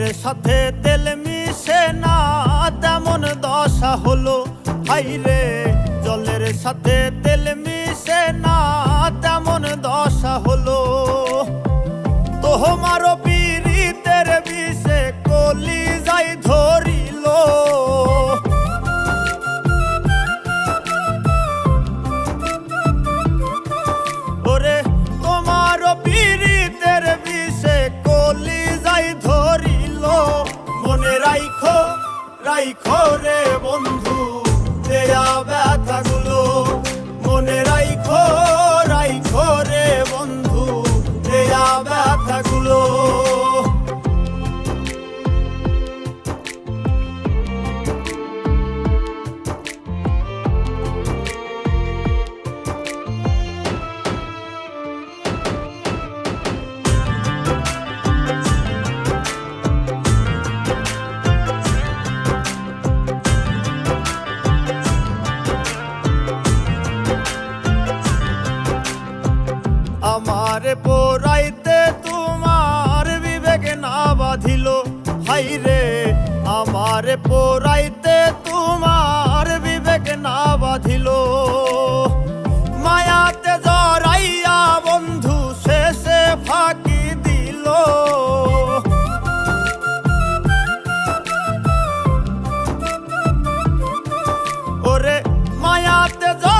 জলের সাথে তেল মিশে না তেমন দশা হলো। হাইরে জলের সাথে রাইখো রে বন্ধু। আমার পোরাইতে তোমার বিবেক না বাঁধিল। হাইরে আমার পোরাইতে তোমার বিবেক না বাঁধিল। মায়াতে জড়াইয়া বন্ধু শেষে ফাঁকি দিল। ওরে, মায়াতে জড়াইয়া